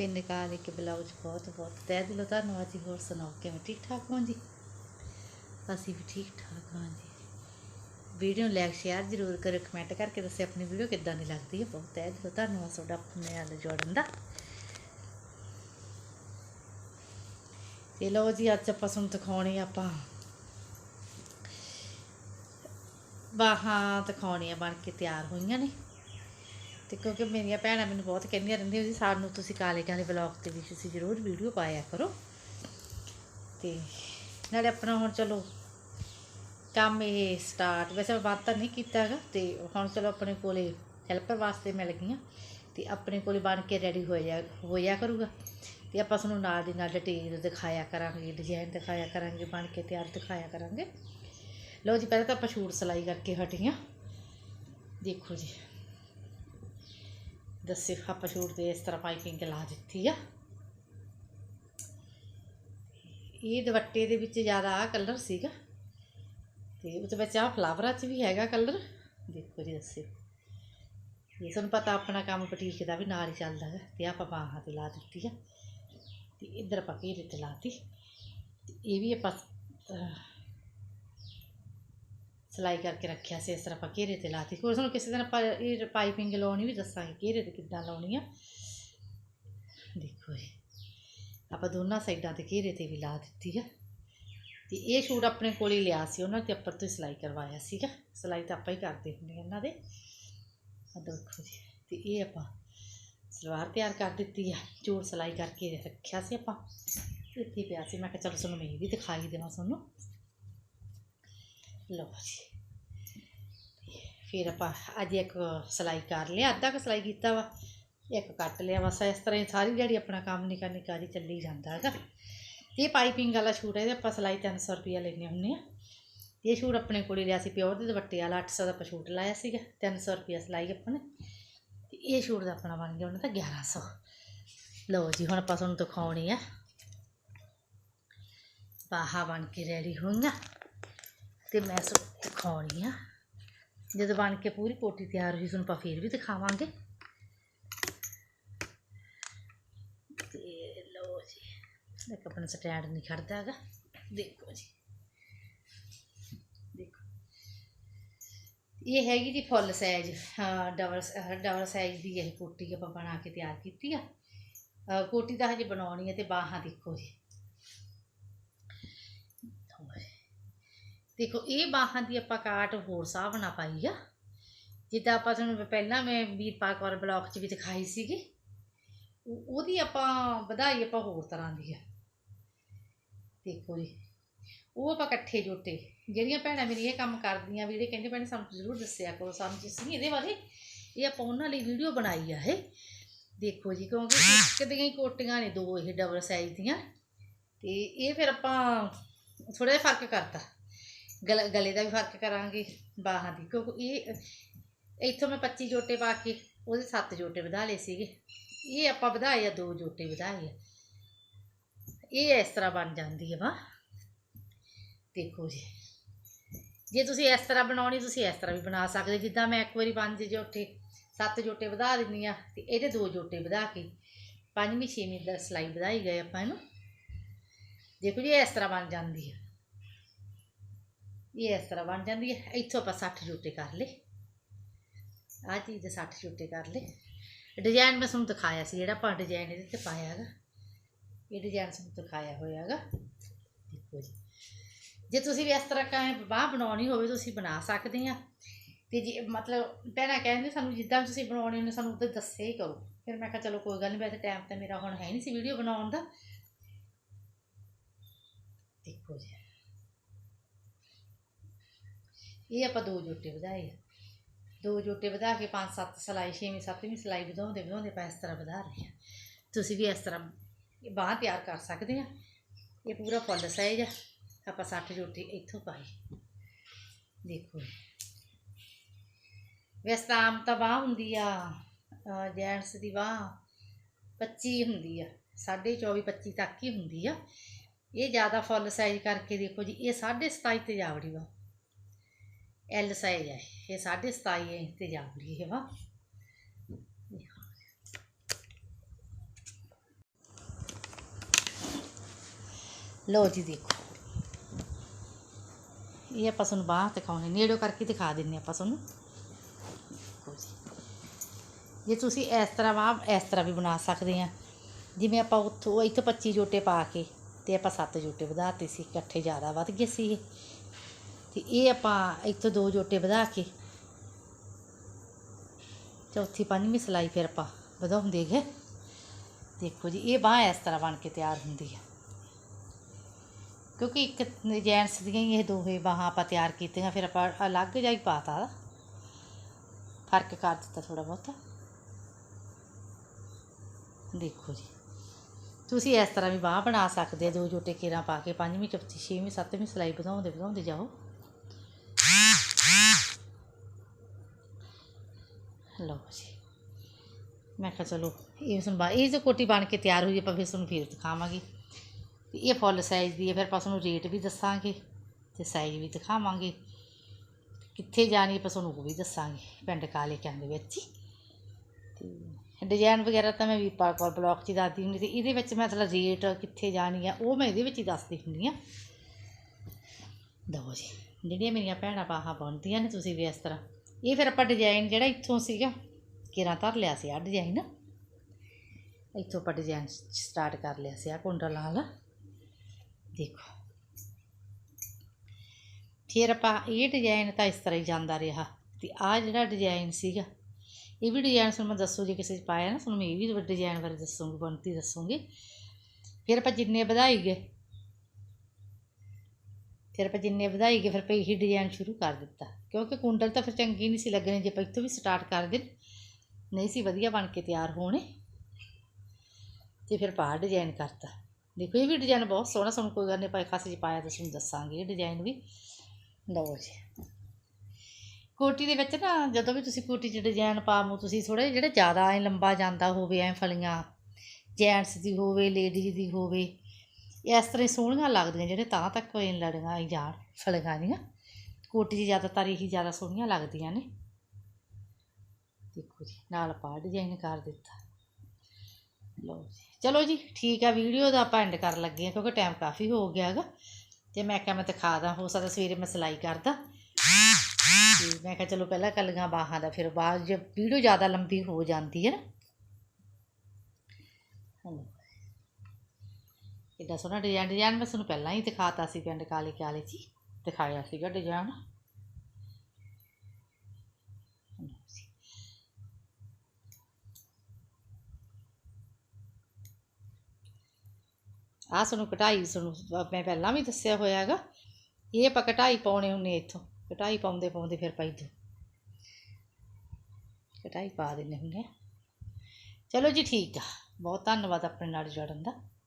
Pin ਕਾਲ ਇੱਕ blouse ਬਹੁਤ ਬਹੁਤ। ਤਹਿ ਦਿਲੋਂ ਧੰਨਵਾਦ ਜੀ। ਹੋਰ ਸੁਣਾਓ, ਕਿਵੇਂ ਠੀਕ ਠਾਕ ਹੋ ਜੀ? ਅਸੀਂ ਵੀ ਠੀਕ ਠਾਕ ਹਾਂ ਜੀ। ਵੀਡੀਓ ਨੂੰ ਲਾਈਕ ਸ਼ੇਅਰ ਜ਼ਰੂਰ ਕਰੋ ਕਮੈਂਟ ਕਰਕੇ ਦੱਸਿਓ ਆਪਣੀ ਵੀਡੀਓ ਕਿੱਦਾਂ ਦੀ ਲੱਗਦੀ ਹੈ। ਬਹੁਤ ਤਹਿ ਦਿਲੋਂ ਧੰਨਵਾਦ ਤੁਹਾਡਾ ਆਪਣੇ ਨਾਲ ਜੋੜਨ ਦਾ। ਤੇ ਲੋ ਜੀ, ਅੱਜ ਆਪਾਂ ਤੁਹਾਨੂੰ ਦਿਖਾਉਣੀ ਆਪਾਂ। ਬਾਹਾਂ ਦਿਖਾਉਣੀਆਂ ਬਣ ਕੇ ਤਿਆਰ ਹੋਈਆਂ ਨੇ। ਤੇ ਕਿਉਂਕਿ ਮੇਰੀਆਂ ਭੈਣਾਂ ਮੈਨੂੰ ਬਹੁਤ ਕਹਿੰਦੀਆਂ ਰਹਿੰਦੀਆਂ ਸੀ ਸਾਨੂੰ ਤੁਸੀਂ ਕਾਲਜਾਂ ਦੇ ਬਲੌਗ 'ਤੇ ਵੀ ਤੁਸੀਂ ਜ਼ਰੂਰ ਵੀਡੀਓ ਪਾਇਆ ਕਰੋ। ਤੇ ਨਾਲੇ ਆਪਣਾ ਹੁਣ ਚਲੋ ਕੰਮ ਇਹ ਸਟਾਰਟ ਵੈਸੇ ਮੈਂ ਬਾਤ ਤਾਂ ਨਹੀਂ ਕੀਤਾ ਹੈਗਾ, ਤੇ ਹੁਣ ਚਲੋ ਆਪਣੇ ਕੋਲੇ ਹੈਲਪਰ ਵਾਸਤੇ ਮਿਲ ਗਈਆਂ ਤੇ ਆਪਣੇ ਕੋਲੇ ਬਣ ਕੇ ਰੈਡੀ ਹੋ ਜਾ ਹੋਇਆ ਕਰੂਗਾ। ਤੇ ਆਪਾਂ ਤੁਹਾਨੂੰ ਨਾਲ ਦੀ ਨਾਲ ਡਿਟੇਲ ਦਿਖਾਇਆ ਕਰਾਂਗੇ ਡਿਜ਼ਾਈਨ ਦਿਖਾਇਆ ਕਰਾਂਗੇ, ਬਣ ਕੇ ਤਿਆਰ ਦਿਖਾਇਆ ਕਰਾਂਗੇ। ਲਓ ਜੀ, ਪਹਿਲਾਂ ਤਾਂ ਆਪਾਂ ਛੂਟ ਸਿਲਾਈ ਕਰਕੇ ਹਟੀਆਂ ਦੇਖੋ ਜੀ। ਦੱਸੇ ਖੱਪ ਸ਼ੂਟ 'ਤੇ ਇਸ ਤਰ੍ਹਾਂ ਪਾਈਪਿੰਗ ਲਾ ਦਿੱਤੀ ਆ। ਇਹ ਦੁਪੱਟੇ ਦੇ ਵਿੱਚ ਜ਼ਿਆਦਾ ਆ ਕਲਰ ਸੀਗਾ। ਤੇ ਉਹਦੇ ਵਿੱਚ ਆ ਫਲਾਵਰਾਂ 'ਚ ਵੀ ਹੈਗਾ ਕਲਰ ਦੇਖੋ ਜੀ ਦੱਸੇ। ਇਹ ਤੁਹਾਨੂੰ ਪਤਾ ਆਪਣਾ ਕੰਮ ਬੁਟੀਕ ਦਾ ਵੀ ਨਾਲ ਹੀ ਚੱਲਦਾ ਹੈ ਤੇ ਆਪਾਂ ਬਾਹਾਂ ਤੇ ਲਾ ਦਿੱਤੀ ਆ। ਤੇ ਇੱਧਰ ਆਪਾਂ ਘੇਰੇ ਤੇ ਲਾਤੀ। ਇਹ ਵੀ ਆਪਾਂ ਸਿਲਾਈ ਕਰਕੇ ਰੱਖਿਆ ਸੀ, ਇਸ ਤਰ੍ਹਾਂ ਆਪਾਂ ਘੇਰੇ ਤੇ ਲਾਤੀ। ਹੋਰ ਤੁਹਾਨੂੰ ਕਿਸੇ ਦਿਨ ਆਪਾਂ ਇਹ ਪਾਈਪਿੰਗ ਲਾਉਣੀ ਵੀ ਦੱਸਾਂਗੇ, ਘੇਰੇ ਤੇ ਕਿੱਦਾਂ ਲਾਉਣੀ ਆ? ਦੇਖੋ ਜੀ, ਆਪਾਂ ਦੋਨਾਂ ਸਾਈਡਾਂ ਤੇ ਘੇਰੇ ਤੇ ਵੀ ਲਾ ਦਿੱਤੀ ਆ। ਤੇ ਇਹ ਸ਼ੂਟ ਆਪਣੇ ਕੋਲ ਹੀ ਲਿਆ ਸੀ, ਉਹਨਾਂ ਤੇ ਉੱਪਰ ਤੋਂ ਹੀ ਸਿਲਾਈ ਕਰਵਾਇਆ ਸੀਗਾ। ਸਿਲਾਈ ਤਾਂ ਆਪਾਂ ਹੀ ਕਰਦੇ ਹੁੰਦੇ ਹਾਂ ਇਹਨਾਂ ਦੇ। ਆ ਦੇਖੋ ਜੀ, ਤੇ ਇਹ ਆਪਾਂ ਸਲਵਾਰ ਤਿਆਰ ਕਰ ਦਿੱਤੀ ਆ। ਚੂੜ ਸਿਲਾਈ ਕਰਕੇ ਰੱਖਿਆ ਸੀ ਆਪਾਂ। ਇੱਥੇ ਪਿਆ ਸੀ, ਮੈਂ ਕਿਹਾ ਚਲੋ ਤੁਹਾਨੂੰ ਮੈਂ ਇਹ ਵੀ ਦਿਖਾਈ ਦੇਵਾਂ ਤੁਹਾਨੂੰ। ਲਓ ਜੀ। ਫਿਰ ਆਪਾਂ ਅੱਜ ਇੱਕ ਸਿਲਾਈ ਕਰ ਲਿਆ, ਅੱਧਾ ਕੁ ਸਿਲਾਈ ਕੀਤਾ ਵਾ, ਇੱਕ ਕੱਟ ਲਿਆ ਬਸ ਇਸ ਤਰ੍ਹਾਂ ਹੀ ਸਾਰੀ ਜਿਹੜੀ ਆਪਣਾ ਕੰਮ ਨਿਕਾ ਨਿਕਾਰੀ ਚੱਲੀ ਜਾਂਦਾ ਹੈਗਾ। ਇਹ ਪਾਈਪਿੰਗ ਵਾਲਾ ਸ਼ੂਟ ਹੈ, ਇਹਦੇ ਆਪਾਂ ਸਿਲਾਈ 300 ਰੁਪਈਆ ਲੈਂਦੇ ਹੁੰਦੇ ਆ ਇਹ ਸ਼ੂਟ ਆਪਣੇ ਕੋਲ ਲਿਆ ਸੀ ਪਿਓਰ ਦੇ ਦੁਪੱਟੇ ਵਾਲਾ 800 ਦਾ ਆਪਾਂ ਸ਼ੂਟ ਲਾਇਆ ਸੀਗਾ 300 ਰੁਪਈਆ ਸਿਲਾਈ ਆਪਾਂ ਨੇ। ਤੇ ਇਹ ਸ਼ੂਟ ਦਾ ਆਪਣਾ ਬਣ ਗਿਆ ਉਹਨਾਂ ਦਾ 1100 ਲਓ ਜੀ, ਹੁਣ ਆਪਾਂ ਤੁਹਾਨੂੰ ਦਿਖਾਉਣੀ ਆ। ਬਾਹਾਂ ਬਣ ਕੇ ਰੈਡੀ ਹੋਈਆਂ। ਅਤੇ ਮੈਂ ਸੋ ਦਿਖਾਉਣੀ ਆ। ਜਦੋਂ ਬਣ ਕੇ ਪੂਰੀ ਕੋਟੀ ਤਿਆਰ ਹੋਈ, ਤੁਹਾਨੂੰ ਆਪਾਂ ਫੇਰ ਵੀ ਦਿਖਾਵਾਂਗੇ। ਤੇ ਲਓ ਜੀ, ਇੱਕ ਆਪਣਾ ਸਟੈਂਡ ਨਹੀਂ ਖੜਦਾ ਹੈਗਾ। ਦੇਖੋ ਜੀ। ਦੇਖੋ। ਇਹ ਹੈਗੀ ਜੀ ਫੁੱਲ ਸਾਈਜ਼। ਹਾਂ, ਡਬਲ ਡਬਲ ਸਾਈਜ਼ ਦੀ ਇਹ ਕੋਟੀ ਆਪਾਂ ਬਣਾ ਕੇ ਤਿਆਰ ਕੀਤੀ ਆ। ਕੋਟੀ ਤਾਂ ਹਜੇ ਬਣਾਉਣੀ ਹੈ ਤੇ ਬਾਹਾਂ ਦੇਖੋ ਜੀ। ਦੇਖੋ, ਇਹ ਬਾਹਾਂ ਦੀ ਆਪਾਂ ਕਾਟ ਹੋਰ ਸਾਹ ਬਣਾ ਪਾਈ ਆ। ਜਿੱਦਾਂ ਆਪਾਂ ਤੁਹਾਨੂੰ ਪਹਿਲਾਂ ਮੈਂ ਵੀਰਪਾਲ ਕੌਰ ਬਲੌਗ 'ਚ ਵੀ ਦਿਖਾਈ ਸੀਗੀ, ਉਹ- ਉਹਦੀ ਆਪਾਂ ਵਧਾਈ ਆਪਾਂ ਹੋਰ ਤਰ੍ਹਾਂ ਦੀ ਆ। ਦੇਖੋ ਜੀ, ਉਹ ਆਪਾਂ ਇਕੱਠੇ ਜੋਟੇ ਜਿਹੜੀਆਂ ਭੈਣਾਂ ਮੇਰੀ ਇਹ ਕੰਮ ਕਰਦੀਆਂ ਵੀ ਜਿਹੜੇ ਕਹਿੰਦੇ ਭੈਣੇ ਸਾਨੂੰ ਜ਼ਰੂਰ ਦੱਸਿਆ ਕਰੋ, ਸਾਨੂੰ ਤੁਸੀਂ ਇਹਦੇ ਬਾਰੇ ਇਹ ਆਪਾਂ ਉਹਨਾਂ ਲਈ ਵੀਡੀਓ ਬਣਾਈ ਆ ਇਹ। ਦੇਖੋ ਜੀ, ਕਿਉਂਕਿ ਇੱਕ ਦੀਆਂ ਹੀ ਕੋਟੀਆਂ ਨੇ, ਦੋ ਇਹ ਡਬਲ ਸਾਈਜ਼ ਦੀਆਂ। ਤੇ ਇਹ ਫਿਰ ਆਪਾਂ ਥੋੜਾ ਜਿਹਾ ਫ਼ਰਕ ਕਰਤਾ। ਗਲ ਗਲੇ ਦਾ ਵੀ ਫ਼ਰਕ ਕਰਾਂਗੇ, ਬਾਹਾਂ ਦੀ। ਕਿਉਂਕਿ ਇਹ, ਇੱਥੋਂ ਮੈਂ 25 ਜੋਟੇ ਪਾ ਕੇ ਉਹਦੇ 7 ਜੋਟੇ ਵਧਾ ਲਏ ਸੀਗੇ। ਇਹ ਆਪਾਂ ਵਧਾਏ ਆ, ਦੋ ਜੋਟੇ ਵਧਾਏ ਆ। ਇਹ ਇਸ ਤਰ੍ਹਾਂ ਬਣ ਜਾਂਦੀ ਹੈ ਵਾ ਦੇਖੋ ਜੀ। ਜੇ ਤੁਸੀਂ ਇਸ ਤਰ੍ਹਾਂ ਬਣਾਉਣੀ, ਤੁਸੀਂ ਇਸ ਤਰ੍ਹਾਂ ਵੀ ਬਣਾ ਸਕਦੇ। ਜਿੱਦਾਂ ਮੈਂ ਇੱਕ ਵਾਰੀ ਪੰਜ ਜੋਟੇ, ਸੱਤ ਜੋਟੇ ਵਧਾ ਦਿੰਦੀ ਆ, ਤੇ ਇਹਦੇ ਦੋ ਜੋਟੇ ਵਧਾ ਕੇ ਪੰਜਵੀਂ, ਛੇਵੀਂ ਦਾ ਸਲਾਈ ਵਧਾਈ ਗਏ ਆਪਾਂ ਇਹਨੂੰ। ਦੇਖੋ ਜੀ, ਇਹ ਇਸ ਤਰ੍ਹਾਂ ਬਣ ਜਾਂਦੀ ਹੈ ਇਹ ਇਸ ਤਰ੍ਹਾਂ ਬਣ ਜਾਂਦੀ ਹੈ। ਇੱਥੋਂ ਆਪਾਂ 60 ਜੋਟੇ ਕਰ ਲਏ। ਆਹ ਚੀਜ਼ ਦੇ 60 ਜੋਟੇ ਕਰ ਲਏ। ਡਿਜ਼ਾਈਨ ਮੈਂ ਤੁਹਾਨੂੰ ਦਿਖਾਇਆ ਸੀ, ਜਿਹੜਾ ਆਪਾਂ ਡਿਜ਼ਾਈਨ ਇਹਦੇ ਤੇ ਪਾਇਆ ਹੈਗਾ। ਇਹ ਡਿਜ਼ਾਈਨ ਤੁਹਾਨੂੰ ਦਿਖਾਇਆ ਹੋਇਆ ਹੈਗਾ। ਦੇਖੋ ਜੀ। ਜੇ ਤੁਸੀਂ ਵੀ ਇਸ ਤਰ੍ਹਾਂ ਕਹੇ ਬਾਹ ਬਣਾਉਣੀ ਹੋਵੇ ਤੁਸੀਂ ਬਣਾ ਸਕਦੇ ਆ। ਤੇ ਜੇ ਮਤਲਬ ਪਹਿਲਾਂ ਕਹਿੰਦੇ ਸਾਨੂੰ ਜਿੱਦਾਂ ਤੁਸੀਂ ਬਣਾਉਣੀ ਨੇ, ਸਾਨੂੰ ਉਦੋਂ ਦੱਸੇ ਹੀ ਕਰੋ। ਫਿਰ ਮੈਂ ਕਿਹਾ ਚਲੋ ਕੋਈ ਗੱਲ ਨਹੀਂ, ਵੈਸੇ ਟਾਈਮ ਤਾਂ ਮੇਰਾ ਹੁਣ ਹੈ ਨਹੀਂ ਸੀ ਵੀਡੀਓ ਬਣਾਉਣ ਦਾ। ਦੇਖੋ ਜੀ। ਇਹ ਆਪਾਂ ਦੋ ਜੋਟੇ ਵਧਾਏ ਆ। ਦੋ ਜੋਟੇ ਵਧਾ ਕੇ ਪੰਜ, ਸੱਤ ਸਲਾਈ, ਛੇਵੀਂ, ਸੱਤਵੀਂ ਸਲਾਈ ਵਧਾਉਂਦੇ ਵਧਾਉਂਦੇ ਆਪਾਂ ਇਸ ਤਰ੍ਹਾਂ ਵਧਾ ਰਹੇ ਆ ਤੁਸੀਂ ਵੀ ਇਸ ਤਰ੍ਹਾਂ ਇਹ ਬਾਂਹ ਤਿਆਰ ਕਰ ਸਕਦੇ ਆ। ਇਹ ਪੂਰਾ ਫੁੱਲ ਸਾਈਜ਼ ਆ। ਆਪਾਂ 60 ਜੋਟੇ ਇੱਥੋਂ ਪਾਈ ਦੇਖੋ ਵੈਸੇ ਤਾਂ ਆਮ ਤਾਂ ਬਾਂਹ ਹੁੰਦੀ ਆ ਜੈਂਟਸ ਦੀ ਬਾਂਹ 25 ਹੁੰਦੀ ਆ। 24 25 ਤੱਕ ਹੀ ਹੁੰਦੀ ਆ। ਇਹ ਜ਼ਿਆਦਾ ਫੁੱਲ ਸਾਈਜ਼ ਕਰਕੇ ਦੇਖੋ ਜੀ, ਇਹ 27.5 ਤੇ ਜਾਵੜੀ ਵਾ। एल साइज आहे हे साढे सतावीह इंच ते जांभली हेवा लो जी देखो ये ਆਪਾਂ ਤੁਹਾਨੂੰ ਬਾਹਰ ਦਿਖਾਉਣੇ ਨੇੜੋ ਕਰਕੇ ਦਿਖਾ ਦਿੰਨੇ ਆਪਾਂ ਤੁਹਾਨੂੰ। ਜੇ। ਤੁਸੀਂ ਇਸ ਤਰ੍ਹਾਂ ਬਾਹ ਇਸ ਤਰ੍ਹਾਂ ਵੀ ਬਣਾ ਸਕਦੇ ਆ ਜਿਵੇਂ ਆਪਾਂ ਉੱਥੋਂ, ਇੱਥੇ 25 ਜੋਟੇ ਪਾ ਕੇ ਤੇ ਆਪਾਂ 7 ਜੋਟੇ ਵਧਾਤੇ ਸੀ। ਇਕੱਠੇ ਜ਼ਿਆਦਾ ਵੱਧ ਗਏ ਸੀ ਤੇ ਇਹ ਆਪਾਂ ਇੱਥੋਂ ਦੋ ਜੋਟੇ ਵਧਾ ਕੇ ਚੌਥੀ ਪੰਜਵੀਂ ਸਿਲਾਈ ਫਿਰ ਆਪਾਂ ਵਧਾਉਂਦੇ ਗਏ ਦੇਖੋ ਜੀ, ਇਹ ਬਾਹ ਇਸ ਤਰ੍ਹਾਂ ਬਣ ਕੇ ਤਿਆਰ ਹੁੰਦੀ ਹੈ ਕਿਉਂਕਿ ਇੱਕ ਜੈਂਟਸ ਦੀਆਂ ਹੀ ਇਹ ਦੋਹੇ ਬਾਹਾਂ ਆਪਾਂ ਤਿਆਰ ਕੀਤੀਆਂ, ਫਿਰ ਆਪਾਂ ਅਲੱਗ ਜਿਹਾ ਹੀ ਪਾਤਾ। ਫ਼ਰਕ ਕਰ ਦਿੱਤਾ ਥੋੜਾ ਬਹੁਤਾ। ਦੇਖੋ ਜੀ, ਤੁਸੀਂ ਇਸ ਤਰ੍ਹਾਂ ਵੀ ਬਾਹ ਬਣਾ ਸਕਦੇ ਆ, ਦੋ ਜੋਟੇ ਕੇਰਾਂ ਪਾ ਕੇ ਪੰਜਵੀਂ, ਚੌਥੀ, ਛੇਵੀਂ, ਸੱਤਵੀਂ ਸਿਲਾਈ ਵਧਾਉਂਦੇ ਵਧਾਉਂਦੇ ਜਾਓ। ਲਓ ਜੀ। ਮੈਂ ਕਿਹਾ ਚਲੋ, ਇਹ ਸੁਣ ਬਾ, ਇਹ ਜੋ ਕੋਟੀ ਬਣ ਕੇ ਤਿਆਰ ਹੋਈ ਆਪਾਂ ਫਿਰ ਤੁਹਾਨੂੰ ਫਿਰ ਦਿਖਾਵਾਂਗੇ। ਵੀ ਇਹ ਫੁੱਲ ਸਾਈਜ਼ ਦੀ ਹੈ, ਫਿਰ ਆਪਾਂ ਤੁਹਾਨੂੰ ਰੇਟ ਵੀ ਦੱਸਾਂਗੇ ਤੇ ਸਾਈਜ਼ ਵੀ ਦਿਖਾਵਾਂਗੇ। ਕਿੱਥੇ ਜਾਣੀ ਆਪਾਂ ਤੁਹਾਨੂੰ ਉਹ ਵੀ ਦੱਸਾਂਗੇ, ਪਿੰਡ ਕਾਲੇ ਕਿਆਂ ਦੇ ਵਿੱਚ ਹੀ। ਤੇ ਡਿਜ਼ਾਈਨ ਵਗੈਰਾ ਤਾਂ ਮੈਂ ਵੀ ਪਾ ਕੋਲ ਬਲੌਗ 'ਚ ਦੱਸਦੀ ਹੁੰਦੀ ਤੇ ਇਹਦੇ ਵਿੱਚ ਮੈਂ ਮਤਲਬ ਰੇਟ ਕਿੱਥੇ ਜਾਣੀ ਆ, ਉਹ ਮੈਂ ਇਹਦੇ ਵਿੱਚ ਹੀ ਦੱਸਦੀ ਹੁੰਦੀ ਆ। ਦਵੋ ਜੀ, ਜਿਹੜੀਆਂ ਮੇਰੀਆਂ ਭੈਣਾਂ ਬਾਹਾਂ ਬਣਦੀਆਂ ਨੇ, ਤੁਸੀਂ ਵੀ ਇਸ ਤਰ੍ਹਾਂ ਇਹ ਫਿਰ ਆਪਾਂ ਡਿਜ਼ਾਈਨ ਜਿਹੜਾ ਇੱਥੋਂ ਸੀਗਾ, ਕਿਰਾਂ ਧਰ ਲਿਆ ਸੀ ਆ ਡਿਜ਼ਾਈਨ ਇੱਥੋਂ ਆਪਾਂ ਡਿਜ਼ਾਈਨ ਸਟਾਰਟ ਕਰ ਲਿਆ ਸੀ ਆ ਕੁੰਡਲ ਨਾਲ ਦੇਖੋ। ਫਿਰ ਆਪਾਂ ਇਹ ਡਿਜ਼ਾਈਨ ਤਾਂ ਇਸ ਤਰ੍ਹਾਂ ਹੀ ਜਾਂਦਾ ਰਿਹਾ ਤੇ ਆ ਜਿਹੜਾ ਡਿਜ਼ਾਈਨ ਸੀਗਾ, ਇਹ ਵੀ ਡਿਜ਼ਾਈਨ ਤੁਹਾਨੂੰ ਮੈਂ ਦੱਸੂ ਜੇ ਕਿਸੇ 'ਚ ਪਾਇਆ ਨਾ, ਤੁਹਾਨੂੰ ਮੈਂ ਇਹ ਵੀ ਡਿਜ਼ਾਈਨ ਬਾਰੇ ਦੱਸੂਗੀ, ਬਣਤੀ ਦੱਸੂਗੀ। ਫਿਰ ਆਪਾਂ ਜਿੰਨੇ ਵਧਾਈ ਗਏ ਫਿਰ ਆਪਾਂ ਜਿੰਨੇ ਵਧਾਈ ਗਏ, ਫਿਰ ਆਪਾਂ ਇਹੀ ਡਿਜ਼ਾਈਨ ਸ਼ੁਰੂ ਕਰ ਦਿੱਤਾ। ਕਿਉਂਕਿ ਕੁੰਡਲ ਤਾਂ ਫਿਰ ਚੰਗੀ ਨਹੀਂ ਸੀ ਲੱਗਣੀ, ਜੇ ਆਪਾਂ ਇੱਥੋਂ ਵੀ ਸਟਾਰਟ ਕਰ ਦੇ ਨਹੀਂ ਸੀ ਵਧੀਆ ਬਣ ਕੇ ਤਿਆਰ ਹੋਣੇ। ਤੇ ਫਿਰ ਪਾ ਡਿਜ਼ਾਈਨ ਕਰਤਾ। ਦੇਖੋ, ਇਹ ਵੀ ਡਿਜ਼ਾਈਨ ਬਹੁਤ ਸੋਹਣਾ, ਸਾਨੂੰ ਕੋਈ ਗੱਲ ਨਹੀਂ ਪਾਇਆ ਖਾਸੇ ਚ ਪਾਇਆ ਤਾਂ ਤੁਹਾਨੂੰ ਦੱਸਾਂਗੇ ਇਹ ਡਿਜ਼ਾਈਨ ਵੀ। ਲਓ ਜੀ। ਕੋਟੀ ਦੇ ਵਿੱਚ ਨਾ, ਜਦੋਂ ਵੀ ਤੁਸੀਂ ਕੋਟੀ 'ਚ ਡਿਜ਼ਾਈਨ ਪਾਵੋ, ਤੁਸੀਂ ਥੋੜਾ ਜਿਹੜਾ ਜ਼ਿਆਦਾ ਐ ਲੰਬਾ ਜਾਂਦਾ ਹੋਵੇ, ਐ ਫਲੀਆਂ ਜੈਂਟਸ ਦੀ ਹੋਵੇ ਲੇਡੀਜ਼ ਦੀ ਹੋਵੇ ਇਸ ਤਰ੍ਹਾਂ ਹੀ ਸੋਹਣੀਆਂ ਲੱਗਦੀਆਂ ਜਿਹੜੇ ਤਾਂ ਤੱਕ ਕੋਈ ਲੜੀਆਂ ਹੀ ਜਾਣ ਫਲੀਆਂ ਦੀਆਂ ਕੋਟੀ 'ਚ ਜ਼ਿਆਦਾਤਰ ਇਹੀ ਜ਼ਿਆਦਾ ਸੋਹਣੀਆਂ ਲੱਗਦੀਆਂ ਨੇ। ਦੇਖੋ ਜੀ, ਨਾਲ ਪਾ ਡਿਜ਼ਾਈਨ ਕਰ ਦਿੱਤਾ। ਲਓ ਜੀ। ਚਲੋ ਜੀ, ਠੀਕ ਆ, ਵੀਡੀਓ ਦਾ ਆਪਾਂ ਐਂਡ ਕਰਨ ਲੱਗੇ ਆ ਕਿਉਂਕਿ ਟਾਈਮ ਕਾਫੀ ਹੋ ਗਿਆ ਹੈਗਾ। ਤੇ ਮੈਂ ਕਿਹਾ ਮੈਂ ਦਿਖਾ ਦਾਂ ਹੋ ਸਕਦਾ ਸਵੇਰੇ ਮੈਂ ਸਿਲਾਈ ਕਰਦਾ। ਤੇ ਮੈਂ ਕਿਹਾ ਚਲੋ ਪਹਿਲਾਂ ਕੱਲੀਆਂ ਬਾਹਾਂ ਦਾ, ਫਿਰ ਬਾਅਦ ਜੇ ਵੀਡੀਓ ਜ਼ਿਆਦਾ ਲੰਬੀ ਹੋ ਜਾਂਦੀ ਹੈ ਨਾ। ਹਲੋ ਕਿੱਡਾ ਸੋਹਣਾ ਡਿਜ਼ਾਈਨ ਡਿਜ਼ਾਈਨ ਮੈਂ ਤੁਹਾਨੂੰ ਪਹਿਲਾਂ ਹੀ ਦਿਖਾਤਾ ਸੀ ਪਿੰਡ ਕਾਲੇ ਕਾਲੇ ਚ ਹੀ ਦਿਖਾਇਆ ਸੀਗਾ ਡਿਜ਼ਾਈਨ ਆਹ ਤੁਹਾਨੂੰ ਕਢਾਈ ਤੁਹਾਨੂੰ ਮੈਂ ਪਹਿਲਾਂ ਵੀ ਦੱਸਿਆ ਹੋਇਆ ਹੈਗਾ। ਇਹ ਆਪਾਂ ਕਢਾਈ ਪਾਉਣੇ ਹੁੰਨੇ ਇੱਥੋਂ। ਕਟਾਈ ਪਾਉਂਦੇ ਪਾਉਂਦੇ ਫਿਰ ਪਾਈ ਦੋ ਕਟਾਈ ਪਾ ਦਿੰਦੇ ਹੁੰਦੇ ਆ। ਚਲੋ ਜੀ ਠੀਕ ਆ। ਬਹੁਤ ਧੰਨਵਾਦ ਆਪਣੇ ਨਾਲ ਜੁੜਨ ਦਾ।